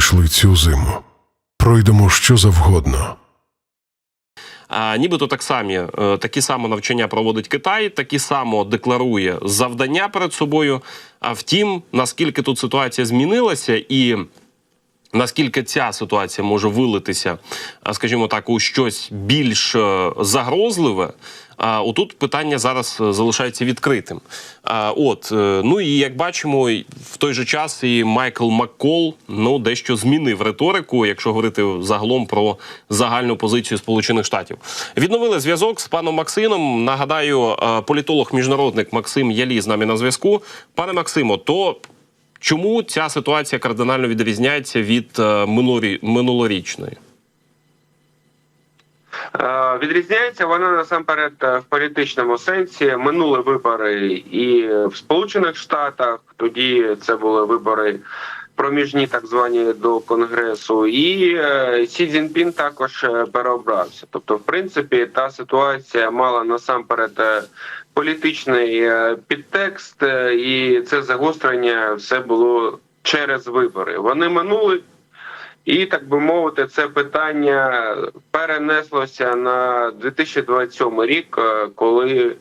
пройшли цю зиму. Пройдемо що завгодно. А, нібито так самі е, такі само навчання проводить Китай, такі само декларує завдання перед собою. А втім, наскільки тут ситуація змінилася і. Наскільки ця ситуація може вилитися, скажімо так, у щось більш е, загрозливе? А отут питання зараз е, залишається відкритим. А, От е, ну і як бачимо, в той же час і Майкл Маккол ну дещо змінив риторику, якщо говорити загалом про загальну позицію Сполучених Штатів. Відновили зв'язок з паном Максимом. Нагадаю, е, політолог-міжнародник Максим Ялі з нами на зв'язку. Пане Максимо, то Чому ця ситуація кардинально відрізняється від минулорічної? Е, Відрізняється вона насамперед е, в політичному сенсі. Минули вибори і в Сполучених Штатах. Тоді це були вибори проміжні, так звані до конгресу, і е, Сі Цзіньпін також переобрався. Тобто, в принципі, та ситуація мала насамперед політичний підтекст, і це загострення все було через вибори. Вони минули. І так би мовити, це питання перенеслося на 2027 рік, е, коли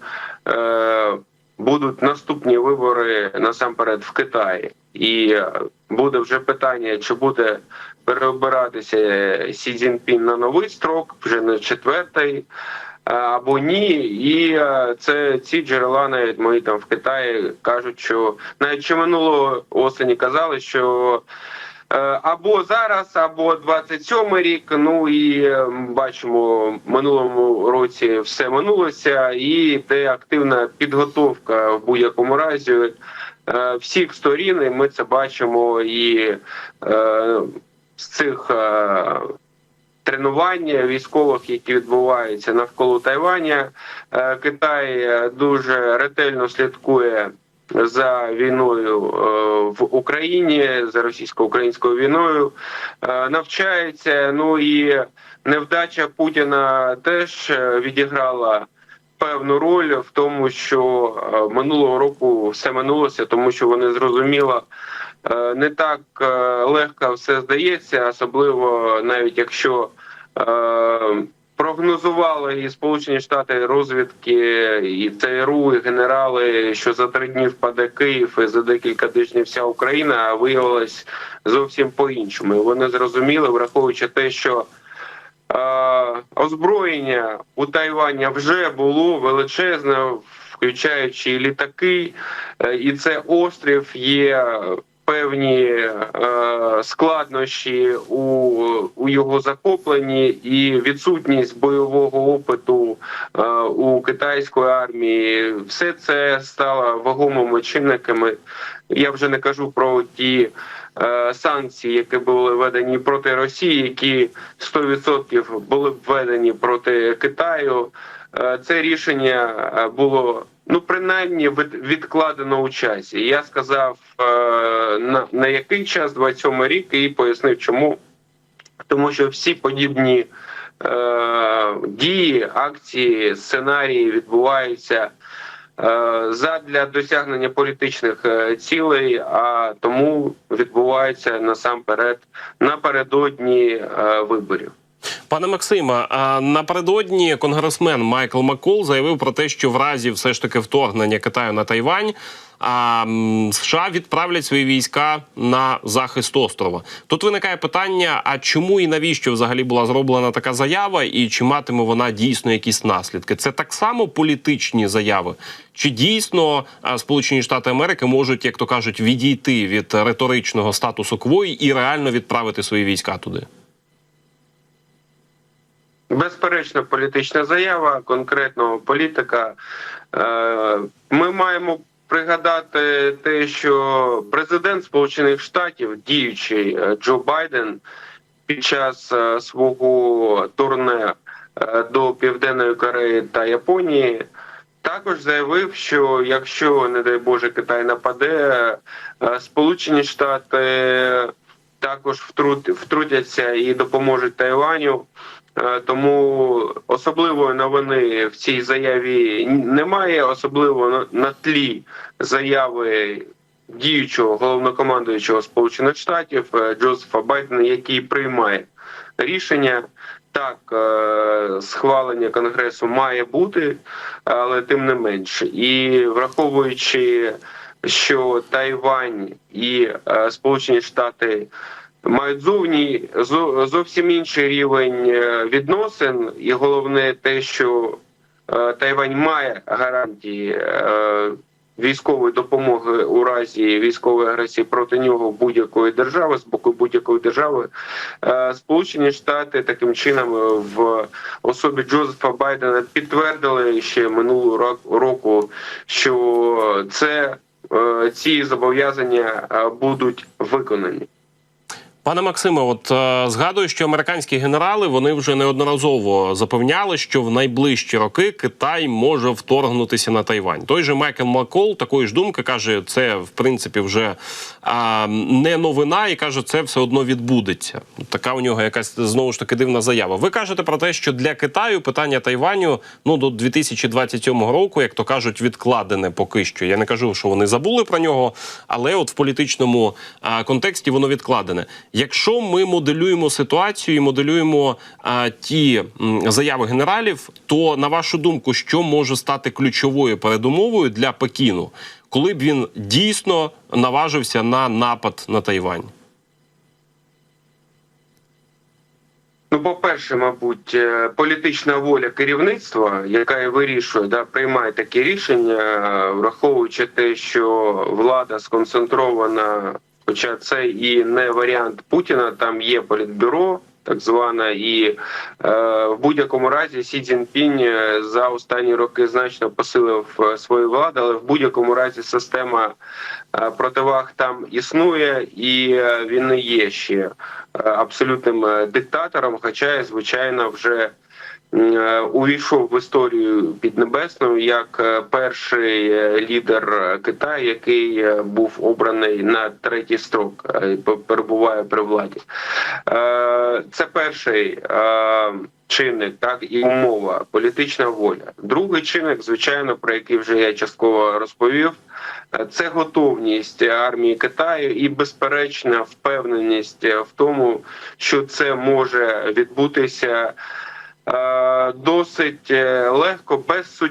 е, будуть наступні вибори насамперед в Китаї, і е, буде вже питання, чи буде переобиратися Сі Цзіньпін на новий строк, вже на четвертий. е, Або ні, і це ці джерела, навіть мої там в Китаї кажуть, що навіть ще минулого осені казали, що Або зараз, або 27 рік. Ну і е, бачимо, минулому році все минулося, і йде активна підготовка в будь-якому разі е, всіх сторін. І ми це бачимо і е, з цих е, тренувань військових, які відбуваються навколо Тайваня. Е, Китай е, дуже ретельно слідкує за війною е, в Україні за російсько-українською війною е, навчається. Ну і невдача Путіна теж е, відіграла певну роль в тому, що минулого року все минулося, тому що вони зрозуміло. Не так легко все здається, особливо навіть якщо прогнозували і Сполучені Штати розвідки, і ЦРУ, і генерали, що за три дні впаде Київ і за декілька тижнів вся Україна, а виявилось зовсім по-іншому. Вони зрозуміли, враховуючи те, що е, озброєння у Тайвані вже було величезне, включаючи літаки, е, і це острів є. Певні е, складнощі у, у його захопленні і відсутність бойового опиту е, у китайської армії, все це стало вагомими чинниками. Я вже не кажу про ті е, санкції, які були введені проти Росії, які 100% були введені проти Китаю. Це рішення було ну принаймні від- відкладено у часі. Я сказав е, на, на який час 27 рік і пояснив, чому тому що всі подібні е, дії, акції, сценарії відбуваються. е, Задля досягнення політичних е, цілей, а тому відбувається насамперед напередодні е, виборів. Пане Максиме, напередодні конгресмен Майкл Маккол заявив про те, що в разі все ж таки вторгнення Китаю на Тайвань. А США відправлять свої війська на захист острова. Тут виникає питання: а чому і навіщо взагалі була зроблена така заява, і чи матиме вона дійсно якісь наслідки? Це так само політичні заяви, чи дійсно Сполучені Штати Америки можуть, як то кажуть, відійти від риторичного статусу квої і реально відправити свої війська туди? Безперечно, політична заява конкретного політика. Е, Ми маємо пригадати те, що президент Сполучених Штатів, діючий е, Джо Байден, під час е, свого турне до Південної Кореї та Японії. Також заявив, що якщо, не дай Боже, Китай нападе, Сполучені Штати також втрут, втрутяться і допоможуть Тайваню. Е, Тому особливої новини в цій заяві немає, особливо на, тлі заяви діючого головнокомандуючого Сполучених Штатів е, Джозефа Байдена, який приймає рішення. Так, е, схвалення конгресу має бути, але тим не менше, і враховуючи, що Тайвань і Сполучені Штати мають зовні зовсім інший рівень е, відносин, і головне те, що е, Тайвань має гарантії е, військової допомоги у разі військової агресії проти нього будь-якої держави з боку будь-якої держави. Сполучені Штати таким чином в особі Джозефа Байдена підтвердили ще минулого ро- року, що це ці зобов'язання будуть виконані. Пане Максиме, от е, згадую, що американські генерали вони вже неодноразово запевняли, що в найближчі роки Китай може вторгнутися на Тайвань. Той же Майкл Макол такої ж думки каже, це в принципі вже а, не новина, і каже, це все одно відбудеться. Така у нього якась знову ж таки дивна заява. Ви кажете про те, що для Китаю питання Тайваню ну до 2027 року, як то кажуть, відкладене поки що. Я не кажу, що вони забули про нього, але от в політичному а, контексті воно відкладене. Якщо ми моделюємо ситуацію і моделюємо а, ті заяви генералів, то на вашу думку, що може стати ключовою передумовою для Пекіну, коли б він дійсно наважився на напад на Тайвань? Ну, по-перше, мабуть, е, політична воля керівництва, яка і вирішує, да, приймає такі рішення, е, враховуючи те, що влада сконцентрована, хоча це і не варіант Путіна, там є політбюро. Так звана, і е, в будь-якому разі Сі Цзіньпінь е, за останні роки значно посилив е, свою владу, але в будь-якому разі система е, противаг там існує, і він не є ще абсолютним диктатором, хоча, звичайно, вже увійшов в історію піднебесною як е, перший е, лідер е, Китаю, який е, був обраний на третій строк, е, перебуває при владі. Е, Це перший е, чинник, так і умова, політична воля. Другий чинник, звичайно, про який вже я частково розповів. Е, Це готовність армії Китаю і безперечна впевненість в тому, що це може відбутися е, досить е, легко, без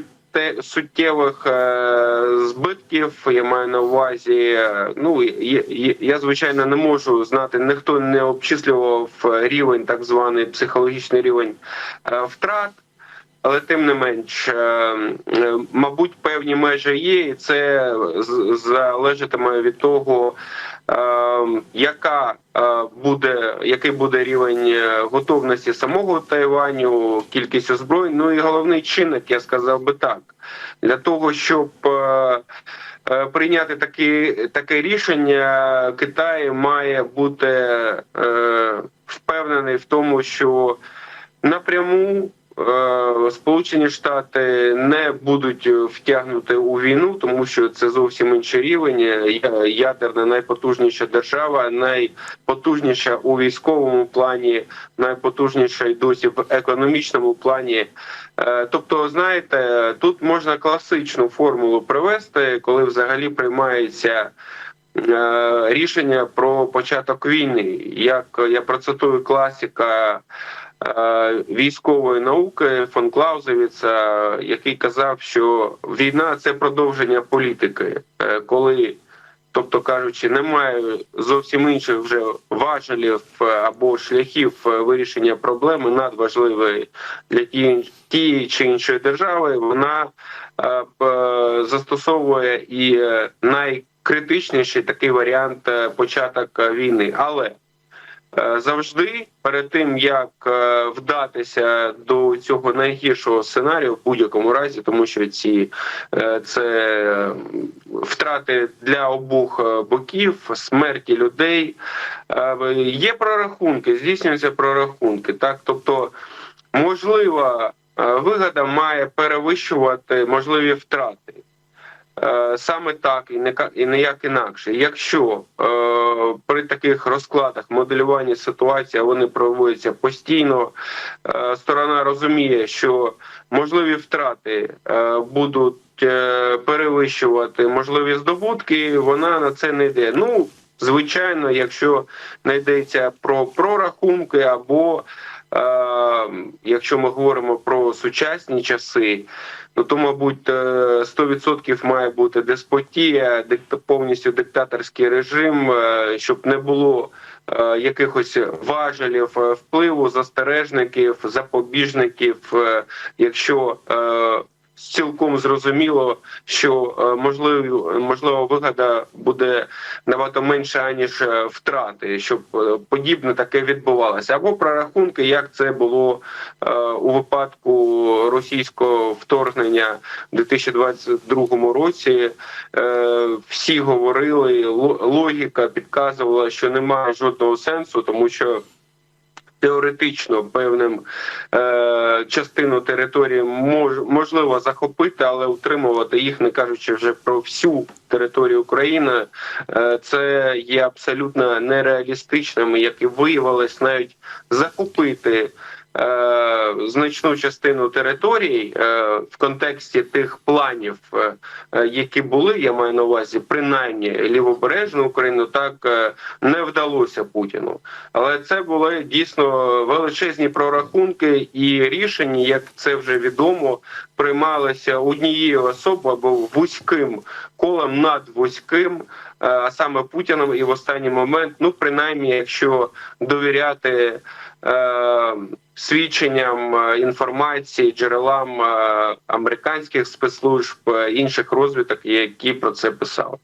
суттєвих е, збитків. Я маю на увазі. е, Ну я, звичайно не можу знати, ніхто не обчислював рівень, так званий психологічний рівень е, втрат. Але тим не менш, е, е, мабуть, певні межі є, і це залежатиме від того, е, яка е, буде, який буде рівень е, готовності самого Тайваню, кількість озброєнь. Ну і головний чинник, я сказав би так, для того, щоб е, прийняти такі, таке рішення, Китай має бути впевнений в тому, що напряму Сполучені Штати не будуть втягнути у війну, тому що це зовсім інший рівень. Ядерна найпотужніша держава, найпотужніша у військовому плані, найпотужніша й досі в економічному плані. Е, Тобто, знаєте, тут можна класичну формулу привести, коли взагалі приймається е, рішення про початок війни. Як я процитую класика е, військової науки фон Клаузевіца, який казав, що війна це продовження політики, Е, коли. Тобто кажучи, немає зовсім інших вже важелів е, або шляхів е, вирішення проблеми надважливої для тієї чи іншої держави. Вона е, застосовує і е, найкритичніший такий варіант е, початок е, війни. Але е, завжди перед тим як е, вдатися до цього найгіршого сценарію, в будь-якому разі, тому що ці е, це е, втрати для обох е, боків, смерті людей. Е, Є прорахунки, здійснюються прорахунки. Так, тобто, можлива е, вигода має перевищувати можливі втрати. Е, Саме так і не і ніяк інакше. Якщо е, при таких розкладах моделювання ситуації вони проводяться постійно, е, сторона розуміє, що можливі втрати е, будуть е, перевищувати можливі здобутки, вона на це не йде. Ну, звичайно, якщо не йдеться про прорахунки або е, якщо ми говоримо про сучасні часи, ну то, мабуть, е, 100% має бути деспотія, повністю диктаторський режим, е, щоб не було е, якихось важелів е, впливу, застережників, запобіжників, е, якщо е, цілком зрозуміло, що е, можливо, можливо вигода буде набагато менша аніж е, втрати, щоб е, подібне таке відбувалося, або прорахунки, як це було у випадку російського вторгнення в 2022 році. Всі говорили, ло- логіка підказувала, що немає жодного сенсу, тому що теоретично певним частину території мож, можливо захопити, але утримувати їх, не кажучи вже про всю територію України, е, це є абсолютно нереалістичним, як і виявилось навіть захопити. Е, Значну частину територій е, в контексті тих планів, е, які були, я маю на увазі, принаймні лівобережну Україну, так не вдалося Путіну. Але це були дійсно величезні прорахунки і рішення, як це вже відомо, приймалися однією особою або вузьким колом над вузьким, е, а саме Путіним. І в останній момент, ну принаймні, якщо довіряти. Е, свідченням е, інформації, джерелам е, американських спецслужб, інших розвиток, які про це писали.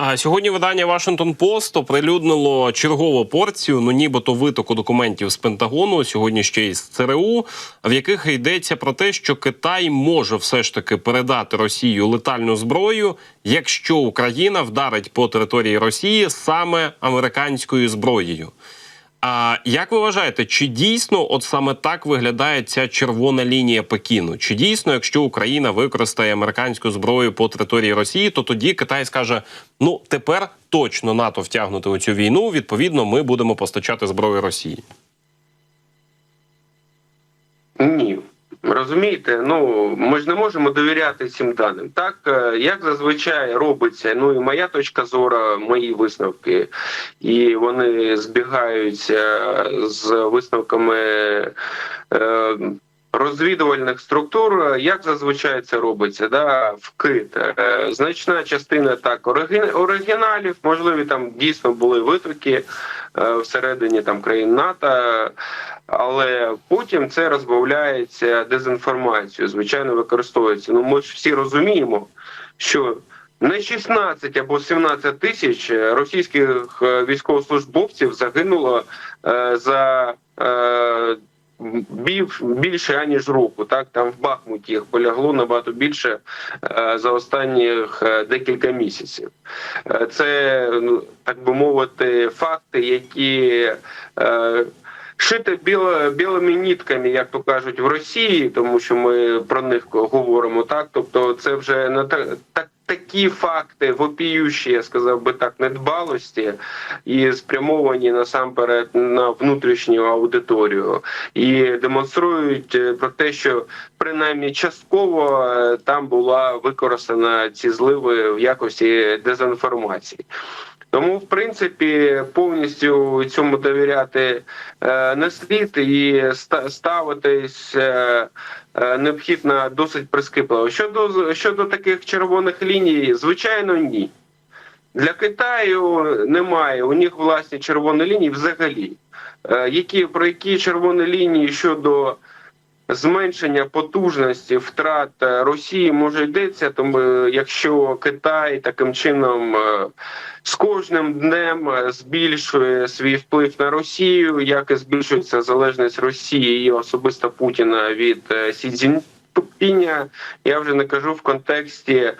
А сьогодні видання Washington Post оприлюднило чергову порцію, ну нібито витоку документів з Пентагону, сьогодні ще й з ЦРУ, в яких йдеться про те, що Китай може все ж таки передати Росію летальну зброю, якщо Україна вдарить по території Росії саме американською зброєю. А як ви вважаєте, чи дійсно от саме так виглядає ця червона лінія Пекіну? Чи дійсно, якщо Україна використає американську зброю по території Росії, то тоді Китай скаже: ну тепер точно НАТО втягнути у цю війну. Відповідно, ми будемо постачати зброю Росії. Ні. Розумієте, ну ми ж не можемо довіряти цим даним. Так е, як зазвичай робиться, ну і моя точка зору, мої висновки, і вони збігаються з висновками е, розвідувальних структур. Як зазвичай це робиться? Да, вкид. Е, значна частина так оригін- оригіналів, можливі там дійсно були витоки всередині там країн НАТО. Але потім це розбавляється дезінформацією, звичайно, використовується. Ну ми ж всі розуміємо, що не 16 або 17 тисяч російських е, військовослужбовців загинуло е, за е, більш, більше аніж року. Так там в Бахмуті їх полягло набагато більше е, за останніх е, декілька місяців. Е, Це ну так би мовити, факти, які. Е, Шити біло, білими нітками, як то кажуть, в Росії, тому що ми про них говоримо так. Тобто, це вже не так, так такі факти вопіючі, я сказав би так, недбалості і спрямовані насамперед на внутрішню аудиторію, і демонструють е, про те, що принаймні частково е, там була використана ці зливи в якості дезінформації. Тому, в принципі, повністю цьому довіряти е, не слід і ставитись е, е, необхідно досить прискіпливо. Щодо щодо таких червоних ліній, звичайно, ні. Для Китаю немає. У них власні червоні лінії взагалі. Які про які червоні лінії щодо зменшення потужності втрат е, Росії може йдеться, тому е, якщо Китай таким чином е, з кожним днем збільшує свій вплив на Росію, як і збільшується залежність Росії і особисто Путіна від Сі Цзіньпіня, я вже не кажу в контексті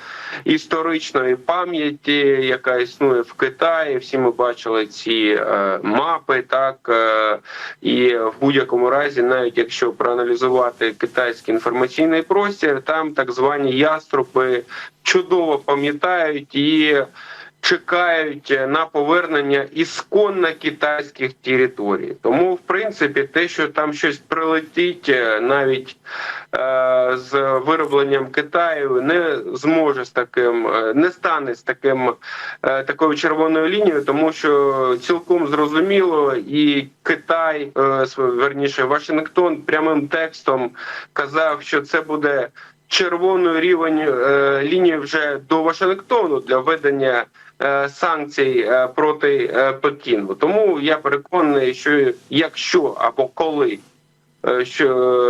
історичної пам'яті, яка існує в Китаї. Всі ми бачили ці е, мапи, так е, і в будь-якому разі, навіть якщо проаналізувати китайський інформаційний простір, там так звані яструби чудово пам'ятають і чекають е, на повернення ісконно китайських територій. Тому, в принципі, те, що там щось прилетить, е, навіть е, з виробленням Китаю, не зможе з таким, е, не стане з таким е, такою червоною лінією, тому що цілком зрозуміло, і Китай, е, верніше Вашингтон, прямим текстом казав, що це буде червоною рівень е, лінії вже до Вашингтону для введення е, санкцій е, проти е, Пекіну. Тому я переконаний, що якщо або коли е, що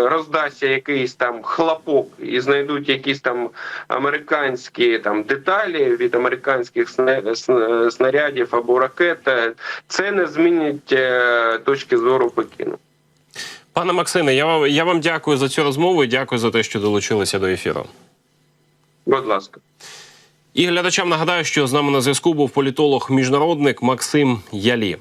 роздасться якийсь там хлопок і знайдуть якісь там американські там деталі від американських сна- сна- снарядів або ракет, е, це не змінить е, точки зору Пекіну. Пане Максиме, я вам, я вам дякую за цю розмову і дякую за те, що долучилися до ефіру. Будь ласка. І глядачам нагадаю, що з нами на зв'язку був політолог-міжнародник Максим Ялі.